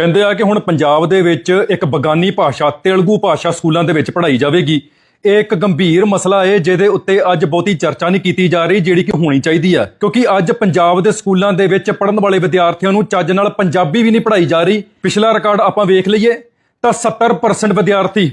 ਕਹਿੰਦੇ ਆ ਕਿ ਹੁਣ ਪੰਜਾਬ ਦੇ ਵਿੱਚ ਇੱਕ ਬਗਾਨੀ ਭਾਸ਼ਾ, ਤੇਲਗੂ ਭਾਸ਼ਾ ਸਕੂਲਾਂ ਦੇ ਵਿੱਚ ਪੜ੍ਹਾਈ ਜਾਵੇਗੀ। ਇਹ ਇੱਕ ਗੰਭੀਰ ਮਸਲਾ ਹੈ ਜਿਹਦੇ ਉੱਤੇ ਅੱਜ ਬਹੁਤੀ ਚਰਚਾ ਨਹੀਂ ਕੀਤੀ ਜਾ ਰਹੀ, ਜਿਹੜੀ ਕਿ ਹੋਣੀ ਚਾਹੀਦੀ ਹੈ ਕਿਉਂਕਿ ਅੱਜ ਪੰਜਾਬ ਦੇ ਸਕੂਲਾਂ ਦੇ ਵਿੱਚ ਪੜ੍ਹਨ ਵਾਲੇ ਵਿਦਿਆਰਥੀਆਂ ਨੂੰ ਚੱਜ ਨਾਲ ਪੰਜਾਬੀ ਵੀ ਨਹੀਂ ਪੜ੍ਹਾਈ ਜਾ ਰਹੀ। ਪਿਛਲਾ ਰਿਕਾਰਡ ਆਪਾਂ ਵੇਖ ਲਈਏ, ਤਾਂ 70% ਵਿਦਿਆਰਥੀ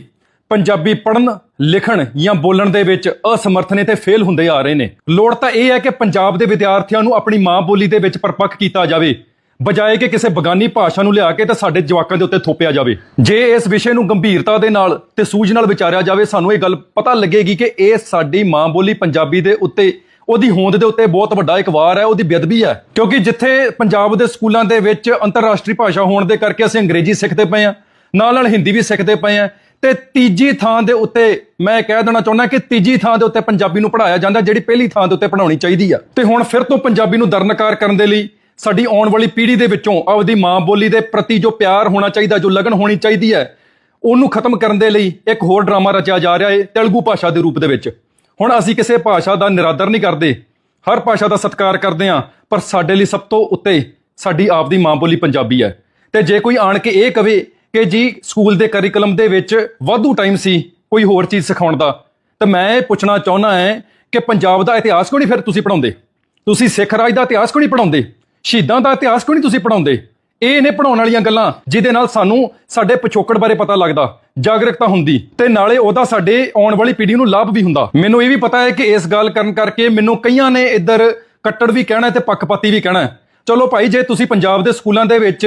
ਪੰਜਾਬੀ ਪੜ੍ਹਨ, ਲਿਖਣ ਜਾਂ ਬੋਲਣ ਦੇ ਵਿੱਚ ਅਸਮਰਥ ਨੇ ਤੇ ਫੇਲ ਹੁੰਦੇ ਆ ਰਹੇ ਨੇ। ਲੋੜ ਤਾਂ ਇਹ ਹੈ ਕਿ ਪੰਜਾਬ ਦੇ ਵਿਦਿਆਰਥੀਆਂ ਨੂੰ ਆਪਣੀ ਮਾਂ ਬੋਲੀ ਦੇ ਵਿੱਚ ਪਰਪੱਕ ਕੀਤਾ ਜਾਵੇ। ਬਜਾਏ ਕਿ ਕਿਸੇ ਬਗਾਨੀ ਭਾਸ਼ਾ ਨੂੰ ਲਿਆ ਕੇ ਤੇ ਸਾਡੇ ਜਵਾਕਾਂ ਦੇ ਉੱਤੇ ਥੋਪਿਆ ਜਾਵੇ। ਜੇ ਇਸ ਵਿਸ਼ੇ ਨੂੰ ਗੰਭੀਰਤਾ ਦੇ ਨਾਲ ਤੇ ਸੂਝ ਨਾਲ ਵਿਚਾਰਿਆ ਜਾਵੇ, ਸਾਨੂੰ ਇਹ ਗੱਲ ਪਤਾ ਲੱਗੇਗੀ ਕਿ ਇਹ ਸਾਡੀ ਮਾਂ ਬੋਲੀ ਪੰਜਾਬੀ ਦੇ ਉੱਤੇ, ਉਹਦੀ ਹੋਂਦ ਦੇ ਉੱਤੇ ਬਹੁਤ ਵੱਡਾ ਇੱਕ ਵਾਰ ਹੈ, ਉਹਦੀ ਬੇਅਦਬੀ ਹੈ। ਕਿਉਂਕਿ ਜਿੱਥੇ ਪੰਜਾਬ ਦੇ ਸਕੂਲਾਂ ਦੇ ਵਿੱਚ ਅੰਤਰਰਾਸ਼ਟਰੀ ਭਾਸ਼ਾ ਹੋਣ ਦੇ ਕਰਕੇ ਅਸੀਂ ਅੰਗਰੇਜ਼ੀ ਸਿੱਖਦੇ ਪਏ ਆ ਨਾਲ ਨਾਲ ਹਿੰਦੀ ਵੀ ਸਿੱਖਦੇ ਪਏ ਆ ਤੇ ਤੀਜੀ ਥਾਂ ਦੇ ਉੱਤੇ ਮੈਂ ਕਹਿ ਦੇਣਾ ਚਾਹੁੰਦਾ ਕਿ ਤੀਜੀ ਥਾਂ ਦੇ ਉੱਤੇ ਪੰਜਾਬੀ ਨੂੰ ਪੜਾਇਆ ਜਾਂਦਾ, ਜਿਹੜੀ ਪਹਿਲੀ ਥਾਂ ਦੇ ਉੱਤੇ ਪੜਾਉਣੀ ਚਾਹੀਦੀ ਆ। ਤੇ ਹੁਣ ਫਿਰ ਤੋਂ ਪੰਜਾਬੀ ਨੂੰ ਦਰਨਕਾਰ ਕਰਨ ਦੇ ਲਈ ਸਾਡੀ ਆਉਣ ਵਾਲੀ ਪੀੜ੍ਹੀ ਦੇ ਵਿੱਚੋਂ ਆਪਦੀ ਮਾਂ ਬੋਲੀ ਦੇ ਪ੍ਰਤੀ ਜੋ ਪਿਆਰ ਹੋਣਾ ਚਾਹੀਦਾ, ਜੋ ਲਗਨ ਹੋਣੀ ਚਾਹੀਦੀ ਹੈ, ਉਹਨੂੰ ਖਤਮ ਕਰਨ ਦੇ ਲਈ ਇੱਕ ਹੋਰ ਡਰਾਮਾ ਰਚਿਆ ਜਾ ਰਿਹਾ ਹੈ ਤੇਲਗੂ ਭਾਸ਼ਾ ਦੇ ਰੂਪ ਦੇ ਵਿੱਚ। ਹੁਣ ਅਸੀਂ ਕਿਸੇ ਭਾਸ਼ਾ ਦਾ ਨਿਰਾਦਰ ਨਹੀਂ ਕਰਦੇ, ਹਰ ਭਾਸ਼ਾ ਦਾ ਸਤਿਕਾਰ ਕਰਦੇ ਹਾਂ, ਪਰ ਸਾਡੇ ਲਈ ਸਭ ਤੋਂ ਉੱਤੇ ਸਾਡੀ ਆਪਦੀ ਮਾਂ ਬੋਲੀ ਪੰਜਾਬੀ ਹੈ। ਤੇ ਜੇ ਕੋਈ ਆਣ ਕੇ ਇਹ ਕਵੇ ਕਿ ਜੀ ਸਕੂਲ ਦੇ ਕਰਿਕੂਲਮ ਦੇ ਵਿੱਚ ਵਾਧੂ ਟਾਈਮ ਸੀ ਕੋਈ ਹੋਰ ਚੀਜ਼ ਸਿਖਾਉਣ ਦਾ, ਤਾਂ ਮੈਂ ਇਹ ਪੁੱਛਣਾ ਚਾਹੁੰਦਾ ਹਾਂ ਕਿ ਪੰਜਾਬ ਦਾ ਇਤਿਹਾਸ ਕਿਉਂ ਨਹੀਂ ਫਿਰ ਤੁਸੀਂ ਪੜਾਉਂਦੇ ਤੁਸੀਂ ਸਿੱਖ ਰਾਜ ਦਾ ਇਤਿਹਾਸ ਕਿਉਂ ਨਹੀਂ ਪੜਾਉਂਦੇ ਸ਼ਹੀਦਾਂ ਦਾ ਇਤਿਹਾਸ ਕਿਉਂ ਨਹੀਂ ਤੁਸੀਂ ਪੜਾਉਂਦੇ ਇਹ ਨੇ ਪੜਾਉਣ ਵਾਲੀਆਂ ਗੱਲਾਂ ਜਿਹਦੇ ਨਾਲ ਸਾਨੂੰ ਸਾਡੇ ਪਿਛੋਕੜ ਬਾਰੇ ਪਤਾ ਲੱਗਦਾ, ਜਾਗਰੂਕਤਾ ਹੁੰਦੀ ਤੇ ਨਾਲੇ ਉਹਦਾ ਸਾਡੇ ਆਉਣ ਵਾਲੀ ਪੀੜ੍ਹੀ ਨੂੰ ਲਾਭ ਵੀ ਹੁੰਦਾ। ਮੈਨੂੰ ਇਹ ਵੀ ਪਤਾ ਹੈ ਕਿ ਇਸ ਗੱਲ ਕਰਨ ਕਰਕੇ ਮੈਨੂੰ ਕਈਆਂ ਨੇ ਇੱਧਰ ਕੱਟੜ ਵੀ ਕਹਿਣਾ ਤੇ ਪੱਖਪਾਤੀ ਵੀ ਕਹਿਣਾ ਚਲੋ ਭਾਈ, ਜੇ ਤੁਸੀਂ ਪੰਜਾਬ ਦੇ ਸਕੂਲਾਂ ਦੇ ਵਿੱਚ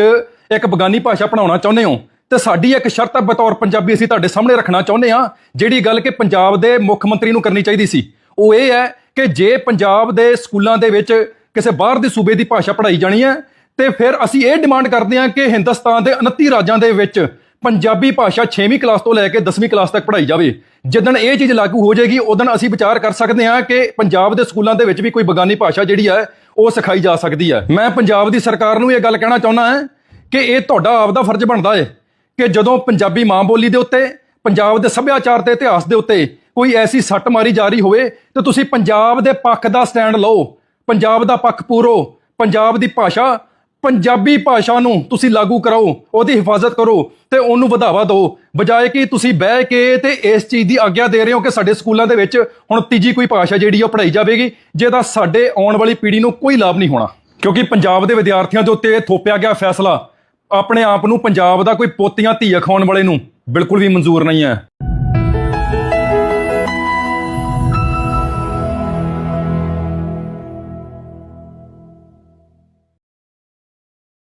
ਇੱਕ ਬਗਾਨੀ ਭਾਸ਼ਾ ਪੜਾਉਣਾ ਚਾਹੁੰਦੇ ਹੋ, ਤੇ ਸਾਡੀ ਇੱਕ ਸ਼ਰਤ ਹੈ ਬਤੌਰ ਪੰਜਾਬੀ ਅਸੀਂ ਤੁਹਾਡੇ ਸਾਹਮਣੇ ਰੱਖਣਾ ਚਾਹੁੰਦੇ ਹਾਂ, ਜਿਹੜੀ ਗੱਲ ਕਿ ਪੰਜਾਬ ਦੇ ਮੁੱਖ ਮੰਤਰੀ ਨੂੰ ਕਰਨੀ ਚਾਹੀਦੀ ਸੀ। ਉਹ ਇਹ ਹੈ ਕਿ ਜੇ ਪੰਜਾਬ ਦੇ ਸਕੂਲਾਂ ਦੇ ਵਿੱਚ ਕਿਸੇ ਬਾਹਰ ਦੇ ਸੂਬੇ ਦੀ ਭਾਸ਼ਾ ਪੜ੍ਹਾਈ ਜਾਣੀ ਹੈ ਤੇ ਫਿਰ ਅਸੀਂ ਇਹ ਡਿਮਾਂਡ ਕਰਦੇ ਹਾਂ ਕਿ ਹਿੰਦੁਸਤਾਨ ਦੇ 29 ਰਾਜਾਂ ਦੇ ਵਿੱਚ ਪੰਜਾਬੀ ਭਾਸ਼ਾ 6ਵੀਂ ਕਲਾਸ ਤੋਂ ਲੈ ਕੇ 10ਵੀਂ ਕਲਾਸ ਤੱਕ ਪੜ੍ਹਾਈ ਜਾਵੇ। ਜਿੱਦਣ ਇਹ ਚੀਜ਼ ਲਾਗੂ ਹੋ ਜਾਏਗੀ ਉਦੋਂ ਅਸੀਂ ਵਿਚਾਰ ਕਰ ਸਕਦੇ ਹਾਂ ਕਿ ਪੰਜਾਬ ਦੇ ਸਕੂਲਾਂ ਦੇ ਵਿੱਚ ਵੀ ਕੋਈ ਬਗਾਨੀ ਭਾਸ਼ਾ ਜਿਹੜੀ ਹੈ, ਉਹ ਸਿਖਾਈ ਜਾ ਸਕਦੀ ਹੈ। ਮੈਂ ਪੰਜਾਬ ਦੀ ਸਰਕਾਰ ਨੂੰ ਇਹ ਗੱਲ ਕਹਿਣਾ ਚਾਹੁੰਦਾ ਹਾਂ ਕਿ ਇਹ ਤੁਹਾਡਾ ਆਪਦਾ ਫਰਜ਼ ਬਣਦਾ ਹੈ ਕਿ ਜਦੋਂ ਪੰਜਾਬੀ ਮਾਂ ਬੋਲੀ ਦੇ ਉੱਤੇ, ਪੰਜਾਬ ਦੇ ਸੱਭਿਆਚਾਰ ਤੇ ਇਤਿਹਾਸ ਦੇ ਉੱਤੇ ਕੋਈ ਐਸੀ ਸੱਟ ਮਾਰੀ ਜਾ ਰਹੀ ਹੋਵੇ, ਤੇ ਤੁਸੀਂ ਪੰਜਾਬ ਦੇ ਪੱਖ ਦਾ ਸਟੈਂਡ ਲਓ। ਪੰਜਾਬ ਦਾ ਪੱਖ ਪੂਰੋ, ਪੰਜਾਬ ਦੀ ਭਾਸ਼ਾ, ਪੰਜਾਬੀ ਭਾਸ਼ਾ ਨੂੰ ਤੁਸੀਂ ਲਾਗੂ ਕਰਾਓ, ਉਹਦੀ ਹਿਫਾਜ਼ਤ ਕਰੋ ਤੇ ਉਹਨੂੰ ਵਧਾਵਾ ਦਿਓ। ਬਜਾਏ ਕਿ ਤੁਸੀਂ ਬਹਿ ਕੇ ਤੇ ਇਸ ਚੀਜ਼ ਦੀ ਆਗਿਆ ਦੇ ਰਹੇ ਹੋ ਕਿ ਸਾਡੇ ਸਕੂਲਾਂ ਦੇ ਵਿੱਚ ਹੁਣ ਤੀਜੀ ਕੋਈ ਭਾਸ਼ਾ ਜਿਹੜੀ ਉਹ ਪੜ੍ਹਾਈ ਜਾਵੇਗੀ, ਜਿਹਦਾ ਸਾਡੇ ਆਉਣ ਵਾਲੀ ਪੀੜ੍ਹੀ ਨੂੰ ਕੋਈ ਲਾਭ ਨਹੀਂ ਹੋਣਾ। ਕਿਉਂਕਿ ਪੰਜਾਬ ਦੇ ਵਿਦਿਆਰਥੀਆਂ ਦੇ ਉੱਤੇ ਥੋਪਿਆ ਗਿਆ ਫੈਸਲਾ, ਆਪਣੇ ਆਪ ਨੂੰ ਪੰਜਾਬ ਦਾ ਕੋਈ ਪੋਤੀਆਂ ਧੀ ਖਾਉਣ ਵਾਲੇ ਨੂੰ ਬਿਲਕੁਲ ਵੀ ਮਨਜ਼ੂਰ ਨਹੀਂ ਹੈ।